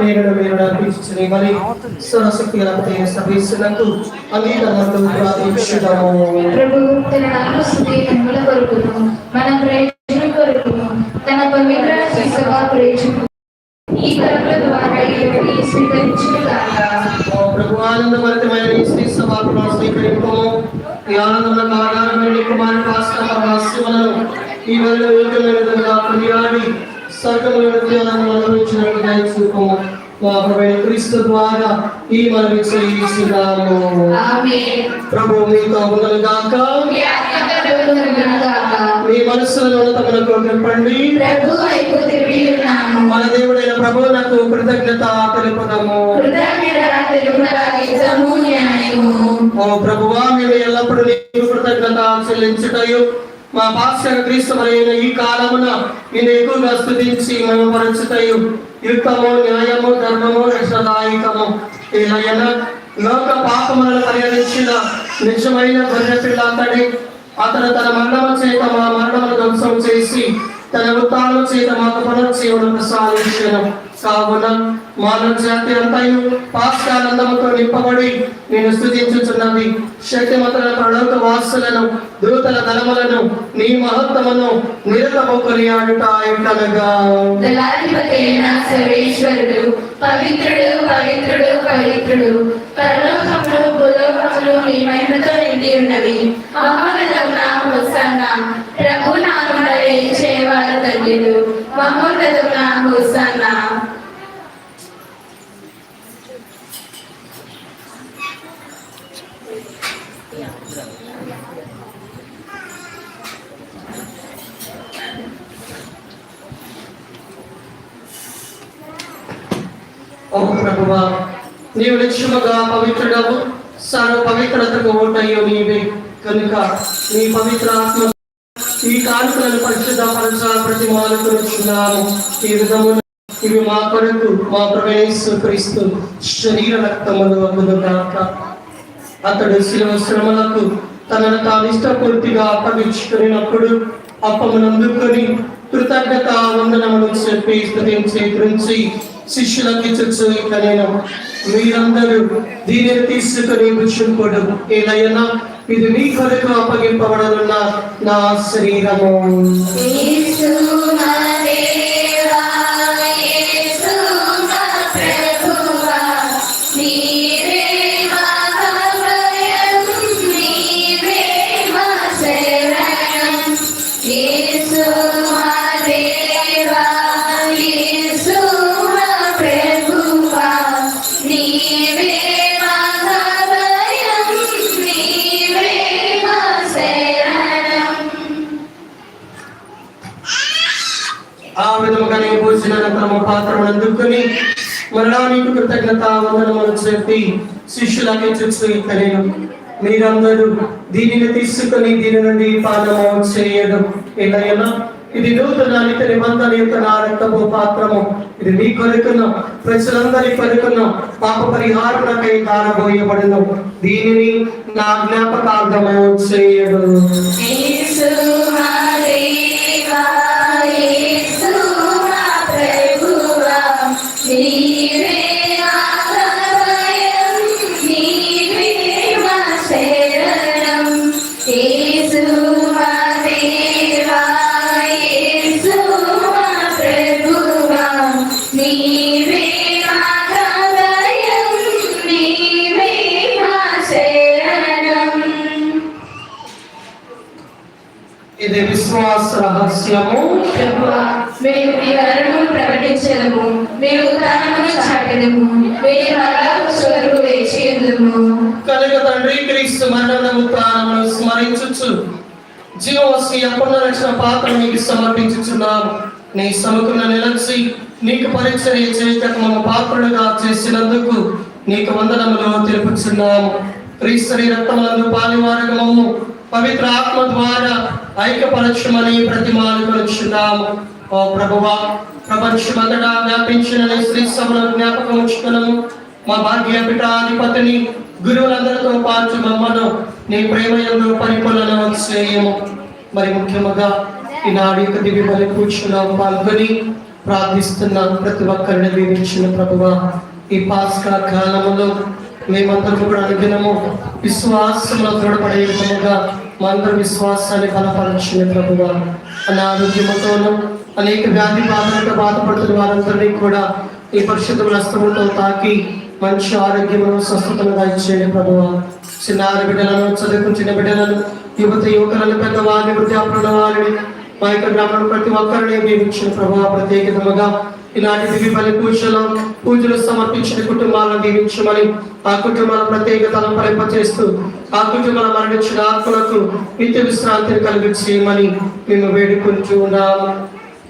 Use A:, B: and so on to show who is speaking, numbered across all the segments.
A: మీరు అర్పించుకుని మరి సరస్వతి గణపతి సర్వీసులకు అంగీకరణకు ప్రార్థించుదాము
B: ప్రభు తన నామ స్థుతి కన్నుల కొరకును మన ప్రయోజనం కొరకును తన పవిత్ర శిశవ ప్రయోజనం ఈ కరుల ద్వారా ఇవన్నీ స్వీకరించును
A: ఓ ప్రభు ఆనందభరితమైన శ్రీ సభాకులను స్వీకరింపము. ఈ ఆనందంలో ఆధారమైన కుమారి పాస్టర్ రహస్యములను ఈ యోగ్యమైన విధంగా కొనియాడి స్వర్గంలో విద్యాలను అనుభవించినట్టు దయచూపము మా క్రీస్తు ద్వారా ఈ మనవి చేయించున్నాము ప్రభు మీతో ఉండను గాక
B: మీ
A: మనస్సులను నింపండి మన దేవుడైన ప్రభు నాకు కృతజ్ఞత తెలుపుదాము ఓ ప్రభువా మేము ఎల్లప్పుడూ నీకు కృతజ్ఞత చెల్లించుటయు మా పాశ్చర క్రీస్తుమైన ఈ కాలమున నేను ఎక్కువగా స్థుతించి మేము యుక్తము న్యాయము ధర్మము రక్షదాయకము ఇలాయన లోక పాపములను పరిహరించిన నిజమైన గొర్రెపిల్ల అతడి అతను తన మరణము చేత మా మరణమును ధ్వంసం చేసి తన ఉత్తానం చేత మాకు పునర్జీవనం ప్రసాదించను. కావున మానవ జాతి అంతయు పాస్కానందముతో నింపబడి నేను స్థుతించుచున్నది. శక్తిమంతుల ప్రలోక వాసులను దూతల దళములను నీ మహత్వమును నిరతము కొనియాడుట ఎట్లనగా
B: పవిత్రుడు పవిత్రుడు పవిత్రుడు. పరలోకములు భూలోకములు నీ మహిమతో నిండి ఉన్నవి. మహోన్నతమున
A: ఓ ప్రభువా నీవు నిత్యముగా పవిత్రుడము సర్వ పవిత్రతకు ఓటయ్యో నీవే. కనుక నీ పవిత్ర ఆత్మ ఈ కానుకలను పరిశుద్ధ పరచ ప్రతి ప్రతిమానుకున్నాము ఈ విధమున ఇవి మా కొరకు మా ప్రవేశ క్రీస్తు శరీర రక్తములు అగునుగాక అతడు శిలువ శ్రమలకు తనను తాను ఇష్టపూర్తిగా అప్పగించుకున్నప్పుడు అప్పమునందుకొని కృతజ్ఞత వందనములు చెప్పి స్థుతించి గురించి శిష్యులకి చుచ్చు ఇక నేను మీరందరూ దీనిని తీసుకుని పుచ్చుకోడు ఏదైనా ఇది మీ కొరకు అప్పగింపబడనున్న నా శరీరము. మరలా నీకు కృతజ్ఞత వందనములు చెప్పి శిష్యులకి చూసి ఇక మీరందరూ దీనిని తీసుకుని దీని నుండి పానము చేయడం ఏదైనా ఇది నూతన నిత్య నిబంధన యొక్క నా రక్తపు పాత్రము. ఇది మీ కొరకును ప్రజలందరి కొరకును పాప పరిహారములకై దారబోయబడును. దీనిని నా జ్ఞాపకార్థము చేయడు. రహస్యము
B: మేము మీ వరము ప్రకటించదము. మేము ఉదాహరణను చాటదము. మేము మరలా వరకు వేచి
A: కనుక తండ్రి క్రీస్తు మరణము ప్రాణమును స్మరించుచు. జీవవసి అప్పున్న రక్షణ పాత్ర నీకు సమర్పించుచున్నాము. నీ సముఖున నిలచి నీకు పరిచర్య చేయటకు మమ్మ పాత్రుడుగా చేసినందుకు నీకు వందనములు తెలుపుచున్నాము. క్రీస్తుని రక్తమందు పాలివారగా పవిత్ర ఆత్మ ద్వారా ఐక్యపరచమని ప్రతిమానుకొనుచున్నాము ఓ ప్రభువా ప్రపంచమంతటా వ్యాపించిన శ్రీ సభను జ్ఞాపకం ఉంచుకున్నాము మా భాగ్య పిఠాధిపతిని గురువులందరితో పాటు మమ్మను నీ ప్రేమయందు పరిపూర్ణ చేయము మరి ముఖ్యముగా ఈనాడు యొక్క దివ్య బలి కూర్చున్న పాల్గొని ప్రార్థిస్తున్న ప్రతి ఒక్కరిని దీవించిన ప్రభువ. ఈ పాస్కా కాలంలో మేమందరము కూడా అనుదినము విశ్వాసంలో దృఢపడే విధముగా మా అందరి విశ్వాసాన్ని బలపరచిన ప్రభువ అనారోగ్యముతోనూ అనేక వ్యాధి బాధలతో బాధపడుతున్న వారందరినీ కూడా ఈ పరిశుద్ధ హస్తములతో తాకి మంచి ఆరోగ్యమును స్వస్థతను దయచేయండి ప్రభు చిన్నారి బిడ్డలను చదువుకుంటున్న బిడ్డలను యువత యువకులను పెద్దవారిని వృద్ధాపుల వారిని మా యొక్క గ్రామంలో ప్రతి ఒక్కరిని దీవించిన ప్రభావ. ప్రత్యేకతముగా ఇలాంటి దివి పూజలు పూజలు సమర్పించిన కుటుంబాలను దీవించమని ఆ కుటుంబాల ప్రత్యేక తలంపరింప చేస్తూ ఆ కుటుంబాల మరణించిన ఆత్మలకు నిత్య విశ్రాంతిని కలిగించేయమని మేము వేడుకుంటూ ఉన్నాము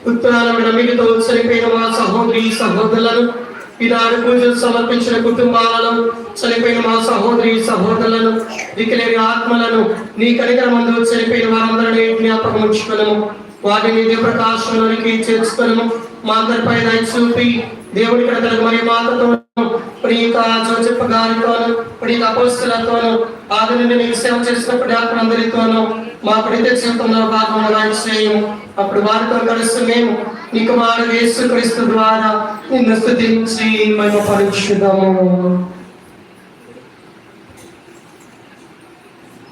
A: ఉత్తరాల మిగతా చనిపోయిన మా సహోదరి సహోదరులను ఈనాడు పూజలు సమర్పించిన కుటుంబాలను చనిపోయిన మా సహోదరి సహోదరులను దిక్కులేని ఆత్మలను నీ కలిగిన మందు చనిపోయిన వారందరినీ జ్ఞాపకం ఉంచుకున్నాము వాటిని దివ్య ప్రకాశంలోనికి చేర్చుకున్నాము మా అందరిపై దయ చూపి దేవుడి కడతలకు మరి మాతతో ప్రియత జోసెఫ్ గారితోను ప్రియత అపోస్తులతోను ఆది నుండి నీకు సేవ చేసినప్పుడు ఆత్మలందరితోనూ మా ప్రతి జీవితంలో భాగంలో చేయము అప్పుడు వారితో కలిసి మేము నీ కుమారుడు యేసుక్రీస్తు ద్వారా నిన్ను స్థుతించి మేము పరీక్షిద్దాము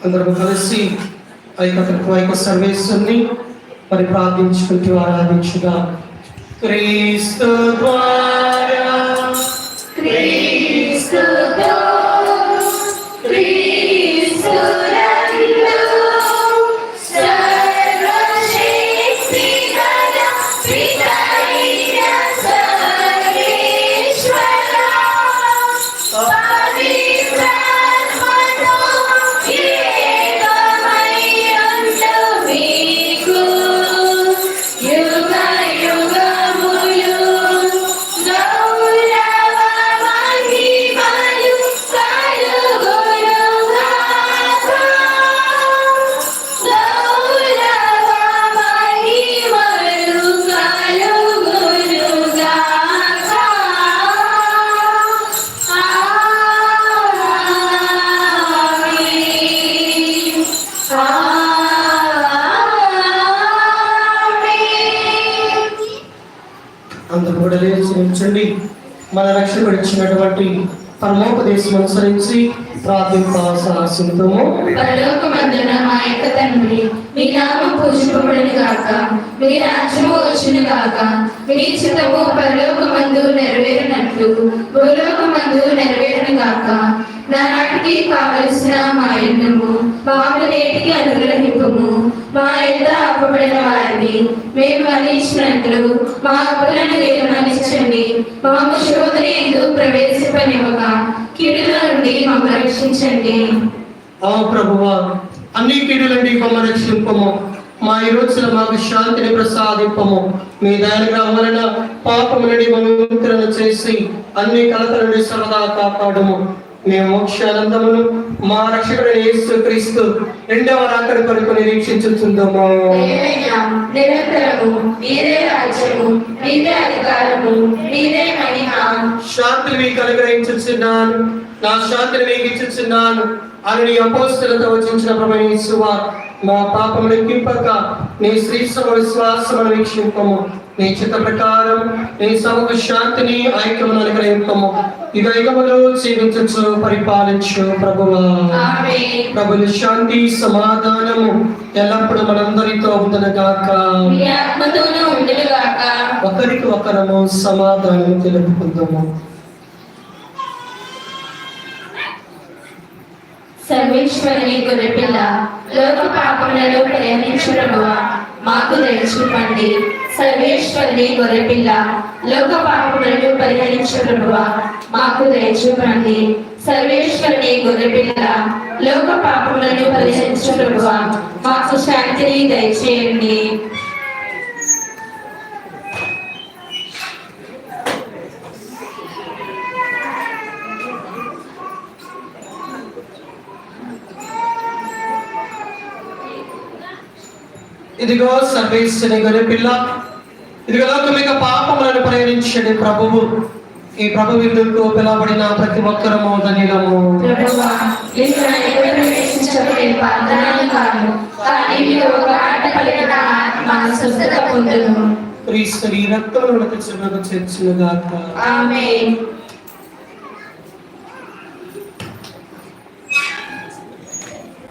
A: అందరం కలిసి ఐకత్వ ఐక సర్వేశ్వరుని మరి ప్రార్థించుకుంటూ ఆరాధించుగా క్రీస్తు ద్వారా.
B: క్రీస్తుతో క్రీస్తునందు
A: మన రక్షకుడు ఇచ్చినటువంటి పరమోపదేశం అనుసరించి ప్రార్థింప
B: పరలోకమందున మా యొక్క తండ్రి మీ నామం పూజింపబడిన గాక మీ రాజ్యము వచ్చును మీ చిత్తము పరలోకమందు నెరవేరినట్లు భూలోకమందు నాటికి కావలసిన మా ఎన్నము బాబు నేటికి అనుగ్రహింపము మా ఎంత అప్పబడిన వారిని మేము మరణించినట్లు మా అప్పులను మీరు మరణించండి మాకు శోధన ఎందు ప్రవేశింపనివ్వక కీడుల నుండి మమ్మల్ని రక్షించండి.
A: ఆ ప్రభువా అన్ని కీడులండి కొమ్మ రక్షింపము. మా ఈ రోజున మాకు శాంతిని ప్రసాదింపము. మీ దయానుగ్రహం వలన పాపము నుండి విముక్తులను చేసి అన్ని కలతల నుండి సరదా కాపాడము. మేము మోక్షానందమును మా రక్షకుడైన యేసు క్రీస్తు రెండవ రాకడ కొరకు నిరీక్షించుతుందము
B: నిరంతరము మీరే రాజ్యము మీరే అధికారము మీరే మహిమ.
A: శాంతిని మీకు అనుగ్రహించుచున్నాను. నా శాంతిని మీకు ఇచ్చుచున్నాను. అని నీ అపోస్తులతో వచించిన ప్రమేశ్వ మా పాపము లెక్కింపక నీ శ్రీశ్వ విశ్వాసమును వీక్షింపము. నీ చిత్త ప్రకారం నీ సభకు శాంతిని ఐక్యమును అనుగ్రహింపము. యుగములు జీవించచ్చు పరిపాలించు ప్రభువా. ప్రభుని శాంతి సమాధానము ఎల్లప్పుడూ మనందరితో ఉందనగాక ఒకరికి ఒకరము సమాధానం తెలుపుకుందాము.
B: సర్వేశ్వరుని గొర్రెపిల్ల లోక పాపములలో ప్రయాణించుటముగా మాకు తెలుసుపండి సర్వేశ్వరుని గొర్రెపిల్ల లోక పాపములను పరిహరించుటముగా మాకు తెలుసుపండి సర్వేశ్వరుని గొర్రెపిల్ల లోక పాపములను పరిహరించుటముగా మాకు శాంతిని దయచేయండి.
A: ఇదిగో సర్వేశ్వని గొర్రె పిల్ల. ఇదిగో లోకమిక పాపములను పరిహరించండి ప్రభువు. ఈ ప్రభు విందుకు పిలవబడిన ప్రతి ఒక్కరము ధనిలము క్రీస్తు నీ రక్తమును చిన్నగా చేర్చునుగాక
B: ఆమేన్.